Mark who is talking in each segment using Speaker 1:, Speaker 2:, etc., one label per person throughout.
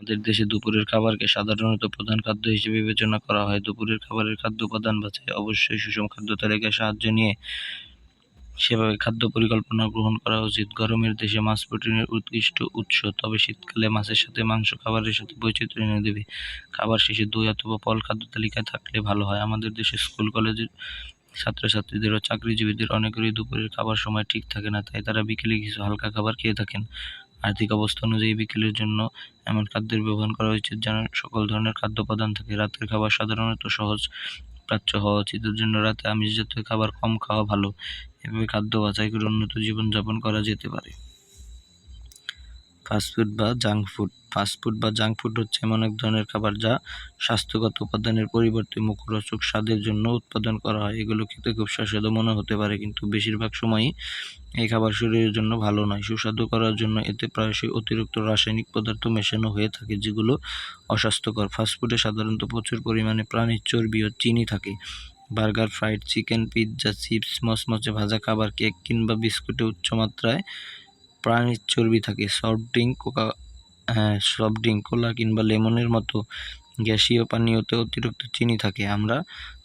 Speaker 1: আমাদের দেশে দুপুরের খাবারকে সাধারণত প্রধান খাদ্য হিসেবে বিবেচনা করা হয়। দুপুরের খাবারের খাদ্য উপাদান বাছাই অবশ্যই সুষম খাদ্য তালিকায় সাহায্য নিয়ে সেভাবে খাদ্য পরিকল্পনা গ্রহণ করা উচিত। গরমের দেশে মাছ প্রোটিনের উৎকৃষ্ট উৎস, তবে শীতকালে মাছের সাথে মাংস খাবারের সাথে বৈচিত্র্য এনে দেবে। খাবার শেষে দই অথবা ফল খাদ্য তালিকায় থাকলে ভালো হয়। আমাদের দেশে স্কুল, কলেজের ছাত্রছাত্রীদের ও চাকরিজীবীদের অনেকেরই দুপুরের খাবার সময় ঠিক থাকে না, তাই তারা বিকেলে কিছু হালকা খাবার খেয়ে থাকেন। আর্থিক অবস্থা অনুযায়ী বিকেলের জন্য এমন খাদ্যের ব্যবহার করা উচিত যেন সকল ধরনের খাদ্য উপাদান থাকে রাতের খাবার সাধারণত সহজ, প্রাচ্য হওয়া উচিত। এর জন্য রাতে আমিষ জাতীয় খাবার কম খাওয়া ভালো। এভাবে খাদ্য বাছাই করে উন্নত জীবনযাপন করা যেতে পারে। ফাস্টফুড বা জাঙ্ক ফুড ফাস্টফুড বা জাঙ্ক ফুড হচ্ছে এমন এক ধরনের খাবার যা স্বাস্থ্যগত উপাদানের পরিবর্তে মুখরোচক স্বাদের জন্য উৎপাদন করা হয়। এগুলো খেতে খুব সুস্বাদু মনে হতে পারে, কিন্তু বেশিরভাগ সময়ই এই খাবার শরীরের জন্য ভালো নয়। সুস্বাদু করার জন্য এতে প্রায়শই অতিরিক্ত রাসায়নিক পদার্থ মেশানো হয়ে থাকে, যেগুলো অস্বাস্থ্যকর। ফাস্টফুডে সাধারণত প্রচুর পরিমাণে প্রাণীর চর্বি ও চিনি থাকে। Burger, fried chicken, pizza, chips, মচমচে ভাজা খাবার, কেক কিংবা বিস্কুটে উচ্চমাত্রায় প্রাণীর চর্বি থাকে। সফট ড্রিঙ্ক কোকা হ্যাঁ সফট ড্রিঙ্ক, কোলা কিংবা লেমনের মতো গ্যাসীয় পানীয়তে অতিরিক্ত চিনি থাকে। আমরা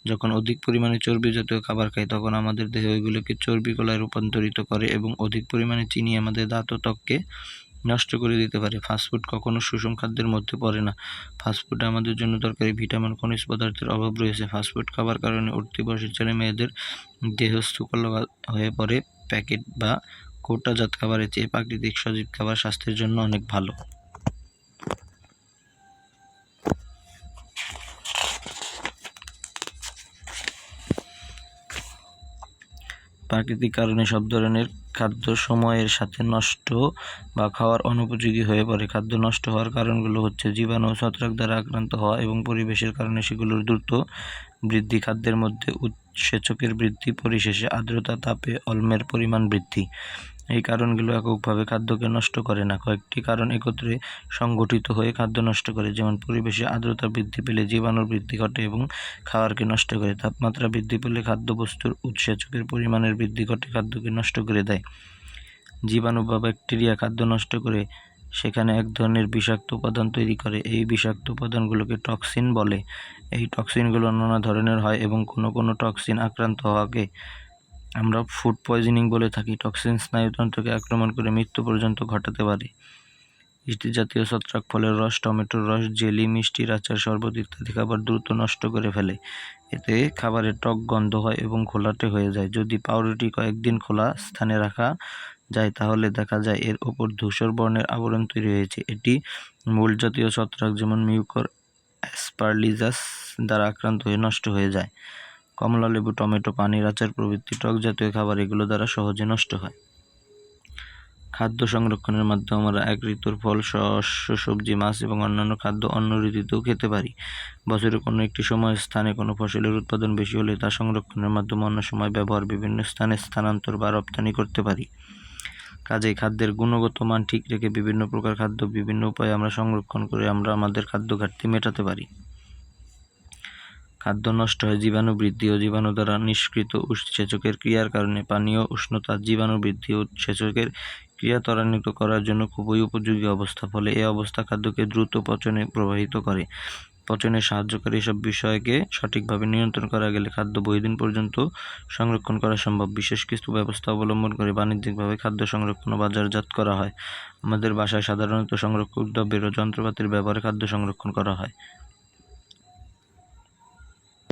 Speaker 1: যখন অধিক পরিমাণে চর্বি জাতীয় খাবার খাই, তখন আমাদের দেহে ওইগুলোকে চর্বি কলায় রূপান্তরিত করে এবং অধিক পরিমাণে চিনি আমাদের দাঁত ও ত্বককে নষ্ট করে দিতে পারে। ফাস্টফুড কখনো সুষম খাদ্যের মধ্যে পড়ে না। ফাস্টফুডে আমাদের জন্য দরকারি ভিটামিন, খনিজ পদার্থের অভাব রয়েছে। ফাস্টফুড খাবার কারণে উঠতি বয়সের ছেলে মেয়েদের দেহ স্থূল হয়ে পড়ে। প্যাকেট বা কৌটাজাত খাবারের চেয়ে প্রাকৃতিক সজীব খাবার স্বাস্থ্যের জন্য অনেক ভালো। প্রাকৃতিক কারণে সব ধরনের খাদ্য সময়ের সাথে নষ্ট বা খাওয়ার অনুপযোগী হয়ে পড়ে। খাদ্য নষ্ট হওয়ার কারণগুলো হচ্ছে জীবাণু, ছত্রাক দ্বারা আক্রান্ত হওয়া এবং পরিবেশের কারণে সেগুলোর দ্রুত বৃদ্ধি, খাদ্যের মধ্যে উৎসেচকের বৃদ্ধি, পরিশেষে আর্দ্রতা, তাপে অম্লের পরিমাণ বৃদ্ধি। এই কারণগুলো এককভাবে খাদ্যকে নষ্ট করে না। কয়েকটি কারণ একত্রে সংগঠিত হয়ে খাদ্য নষ্ট করে, যেমন পরিবেশে আর্দ্রতা বৃদ্ধি পেলে জীবাণুর বৃদ্ধি ঘটে এবং খাবারকে নষ্ট করে। তাপমাত্রা বৃদ্ধি পেলে খাদ্যবস্তুর উৎসেচকের পরিমাণের বৃদ্ধি ঘটে, খাদ্যকে নষ্ট করে দেয়। জীবাণু বা ব্যাকটেরিয়া খাদ্য নষ্ট করে, সেখানে এক ধরনের বিষাক্ত উপাদান তৈরি করে। এই বিষাক্ত উপাদানগুলোকে টক্সিন বলে। এই টক্সিনগুলো নানা ধরনের হয় এবং কোনো কোনো টক্সিন আক্রান্ত হওয়াকে আমরা ফুড পয়জনিং বলে থাকি টক্সিন স্নায়ুতন্ত্রকে আক্রমণ করে মৃত্যু পর্যন্ত ঘটাতে পারে। মিষ্টি জাতীয় ছত্রাক ফলের রস, টমেটোর রস, জেলি, মিষ্টির আচার, শরবত ইত্যাদি খাবার দ্রুত নষ্ট করে ফেলে। এতে খাবারের টক গন্ধ হয় এবং ঘোলাটে হয়ে যায়। যদি পাউরুটি কয়েকদিন খোলা স্থানে রাখা যায়, তাহলে দেখা যায় এর ওপর ধূসর বর্ণের আবরণ তৈরি হয়েছে। এটি মূল জাতীয় ছত্রাক যেমন মিউকর অ্যাসপারলিজাস দ্বারা আক্রান্ত হয়ে নষ্ট হয়ে যায়। কমলা লেবু, টমেটো, পানির আচার প্রভৃতি টক জাতীয় খাবার এগুলো দ্বারা সহজে নষ্ট হয়। খাদ্য সংরক্ষণের মাধ্যমে আমরা এক ঋতুর ফল, শস্য, সবজি, মাছ এবং অন্যান্য খাদ্য অন্য ঋতুতেও খেতে পারি। বছরের কোনো একটি সময় স্থানে কোনো ফসলের উৎপাদন বেশি হলে তা সংরক্ষণের মাধ্যমে অন্য সময় ব্যবহার বিভিন্ন স্থানে স্থানান্তর বা রপ্তানি করতে পারি। কাজেই খাদ্যের গুণগত মান ঠিক রেখে বিভিন্ন প্রকার খাদ্য বিভিন্ন উপায়ে আমরা সংরক্ষণ করে আমরা আমাদের খাদ্য ঘাটতি মেটাতে পারি। খাদ্য নষ্ট হয়, জীবাণু বৃদ্ধি ও জীবাণু দ্বারা নিষ্কৃত উৎসেচকের ক্রিয়ার কারণে পানীয় উষ্ণতা জীবাণু বৃদ্ধি ও উৎসেচকের ক্রিয়া ত্বরান্বিত করার জন্য খুবই উপযোগী অবস্থা। ফলে এই অবস্থা খাদ্যকে দ্রুত পচনে প্রবাহিত করে। পচনে সাহায্যকারী এসব বিষয়কে সঠিকভাবে নিয়ন্ত্রণ করা গেলে খাদ্য বহুদিন পর্যন্ত সংরক্ষণ করা সম্ভব। বিশেষ কিছু ব্যবস্থা অবলম্বন করে বাণিজ্যিকভাবে খাদ্য সংরক্ষণ ও বাজারজাত করা হয়। আমাদের বাসায় সাধারণত সংরক্ষক দ্রব্যের ও যন্ত্রপাতির ব্যবহারে খাদ্য সংরক্ষণ করা হয়।